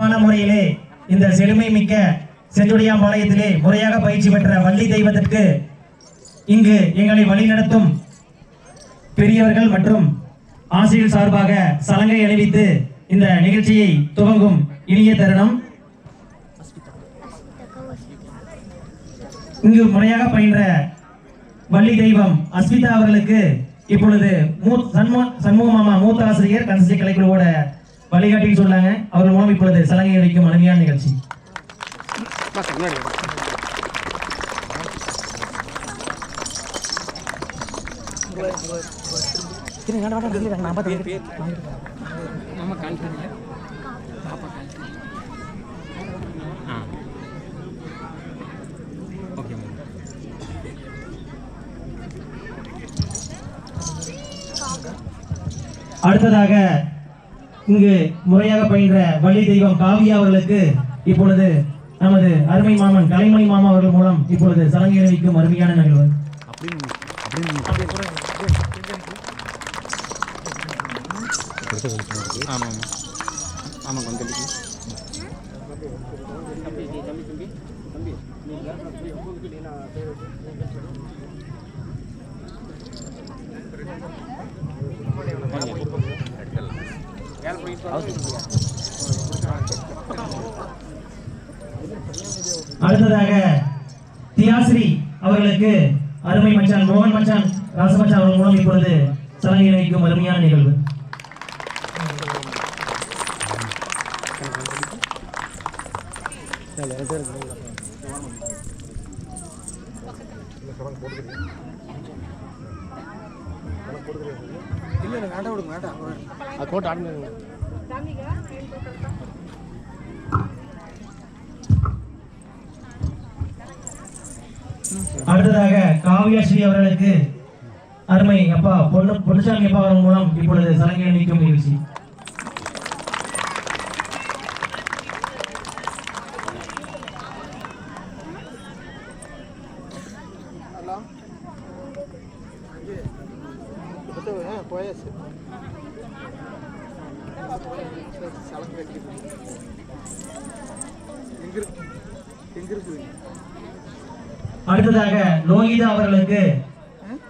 முறையிலே இந்த செழுமை மிக்க செஞ்சுடையாம்பாளையத்திலே முறையாக பயிற்சி பெற்ற வள்ளி தெய்வத்திற்கு இங்கு எங்களை வழிநடத்தும் பெரியவர்கள் மற்றும் ஆசிரியர் சார்பாக சலங்கை அணிவித்து இந்த நிகழ்ச்சியை துவங்கும் இனிய தருணம். இங்கு முறையாக பயின்ற வள்ளி தெய்வம் அஸ்மிதா அவர்களுக்கு இப்பொழுது மூ சண்முக சண்முக மாமா மூத்த ஆசிரியர் கன்சி கலைக்குழுவோட வழிகாட்டின்னு சொன்னாங்க. அவர் மூலம் இப்பொழுது சலங்கை அளிக்கும் அருமையான நிகழ்ச்சி. அடுத்ததாக இங்கு முறையாக பயின்ற வள்ளி தெய்வம் காவியா அவர்களுக்கு இப்பொழுது நமது அருமை மாமன் கலைமணி மாமா அவர்கள் மூலம் இப்பொழுது சலங்கை அணிவிக்கும் அருமையான நிகழ்வு ஆமாம் ஆமாம் ஆமாம் அடுத்ததாக தியாஸ்ரீ அவர்களுக்கு அருமை மச்சான் மோகன் மச்சான் ராசமச்சான் அவர்கள் மூலம் இப்பொழுது சலங்கை வைக்கும் அருமையான நிகழ்வு. அது போட்டு ஆடுங்க அடுத்ததாக காவியாஸ்ரீ அவர்களுக்கு அருமை அப்பா பொண்ணு பொன்னுசாமி அப்பா அவர்கள் மூலம் இப்பொழுது சலங்கை அணிவிக்கும் நிகழ்ச்சி. போயாச்சு அடுத்ததாக லோகிதா அவர்களுக்கு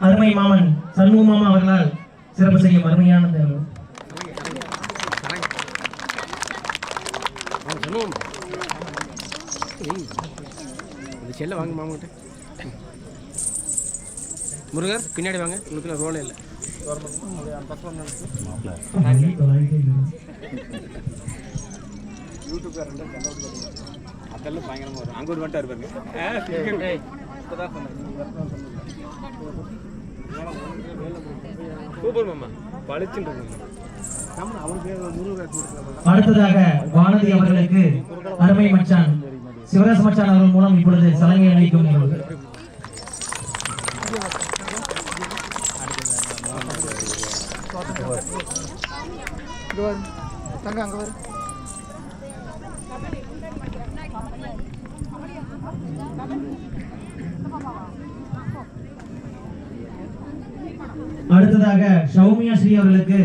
அருமை மாமன் சண்முக மாமா அவர்களால் சிறப்பு செய்யும் அருமையான இந்த செல்லை வாங்க மாமாட்ட முருகர் பின்னாடி வாங்க. உங்களுக்கு ரோலே இல்லை. அதெல்லாம் பயங்கரமாக வரும் அங்கே ஒரு வந்துட்டு இருப்பாங்க சூப்பர் மாமா பளிச்சுட்டு இருக்கு அடுத்ததாக வானதி அவர்களுக்கு அருமை மச்சான் சிவராஜ் மச்சான் அவர்கள் மூலம் இப்பொழுது சலங்கை அளிக்கும் நிகழ்வு தங்க அங்கே வரும் அடுத்ததாக சௌமியா ஸ்ரீ அவர்களுக்கு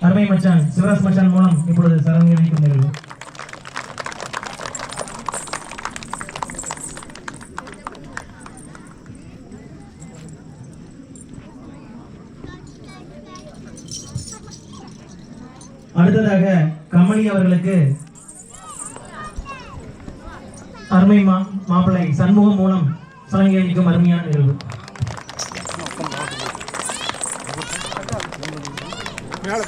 தர்மை மச்சான் சிவராஜ் மச்சான் மூலம் இப்பொழுது சலங்கை அளிக்கும் நிகழ்வு. அடுத்ததாக கமலி அவர்களுக்கு அருமை மா மாப்பிள்ளை சண்முகம் மூலம் சலங்கை அளிக்கும் அருமையான நிகழ்வு. மேலே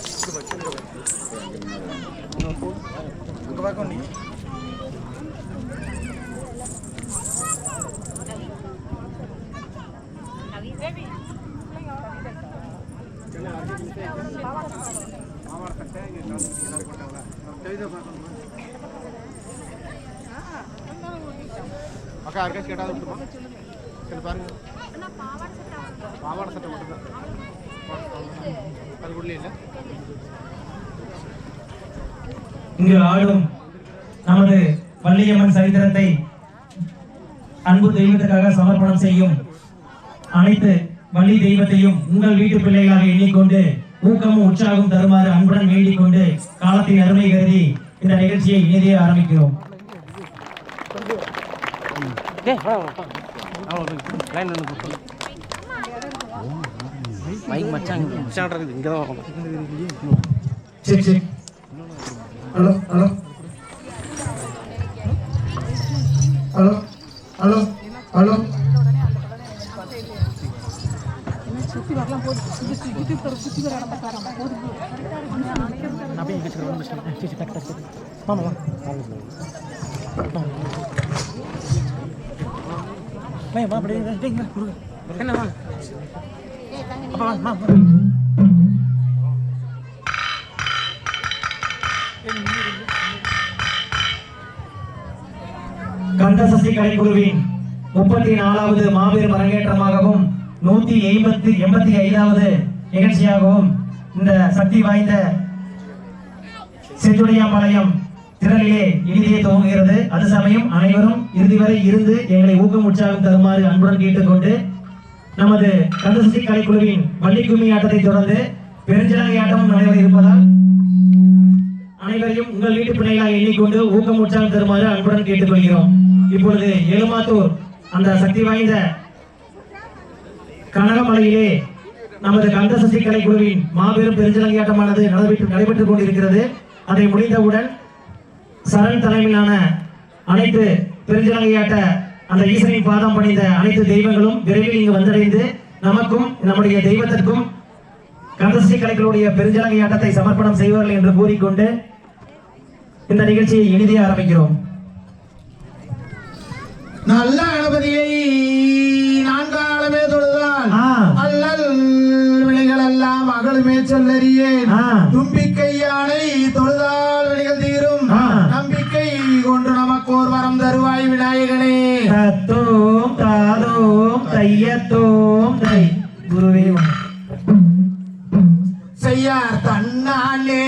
யாருக்காச்சும் கேட்டால் விட்டுமா சரி பாருங்க. பாவாடை சட்டை மட்டும்தான். அது உள்ள இல்லை. இங்கு ஆளும் நமது வள்ளியம்மன் சரித்திரத்தை அன்பு தெய்வத்துக்காக சமர்ப்பணம் செய்யும் அனைத்து வள்ளி தெய்வத்தையும் உங்கள் வீட்டு பிள்ளைகளாக எண்ணிக்கொண்டு ஊக்கமும் உற்சாகம் தருமாறு அன்புடன் வேண்டிக் கொண்டு காலத்தின் அருமை கருதி இந்த நிகழ்ச்சியை இனிதே ஆரம்பிக்கிறோம். மைக் மச்சான். மச்சான் இருக்குது இங்கே தான் வரணும் சரி சரி. Hello hello. Hello hello hello. என்ன வாங்க கந்தசஷ்டி கலைக்குழுவின் முப்பத்தி நாலாவது மாபெரும் அரங்கேற்றமாகவும் நூத்தி எண்பத்தி எண்பத்தி ஐந்தாவது நிகழ்ச்சியாகவும் இந்த சக்தி வாய்ந்த செஞ்சுடையாம்பாளையம் திரளிலே இனிதே துவங்குகிறது. அது சமயம் அனைவரும் இறுதி வரை இருந்து எங்களை ஊக்கம் உற்சாகம் தருமாறு அன்புடன் கேட்டுக்கொண்டு நமது கந்தசஷ்டி கலைக்குழுவின் வள்ளி கும்மி ஆட்டத்தை தொடர்ந்து பெருஞ்சிலங்கை ஆட்டமும் நடைபெற இருப்பதால் அனைவரையும் உங்கள் வீட்டு பிள்ளைகளாக எண்ணிக்கொண்டு ஊக்கம் உற்சாகம் தருமாறு அன்புடன் கேட்டுக்கொள்கிறோம். இப்பொழுது எழுமாத்தூர் அந்த சக்தி வாய்ந்த கனகமலையிலே நமது கந்தசக்தி கலைக்குழுவின் மாபெரும் பெருஞ்சலங்கையாட்டமானது நடைபெற்று நடைபெற்றுக் கொண்டிருக்கிறது. அதை முடிந்தவுடன் சரண் தலைமையிலான அனைத்து பெருஞ்சலங்கையாட்ட அந்த ஈசனின் பாதம் பணிந்த அனைத்து தெய்வங்களும் விரைவில் இங்கு வந்தடைந்து நமக்கும் நம்முடைய தெய்வத்திற்கும் கந்தஸ்ரீ கலைகளுடைய பெருஞ்சலங்கையாட்டத்தை சமர்ப்பணம் செய்வார்கள் என்று கூறிக்கொண்டு இந்த நிகழ்ச்சியை இனிதே ஆரம்பிக்கிறோம் நல்ல கணபதியை நான்காலமே தொழுதால் ஆ. அல்லல் வினைகள் எல்லாம் அகலுமே சொல்லறியேன் ஆ. விநாயகனே தத்தோம் தாதோம் தையத்தோம் தை குருவே. செய்யார் தன்னாண்டே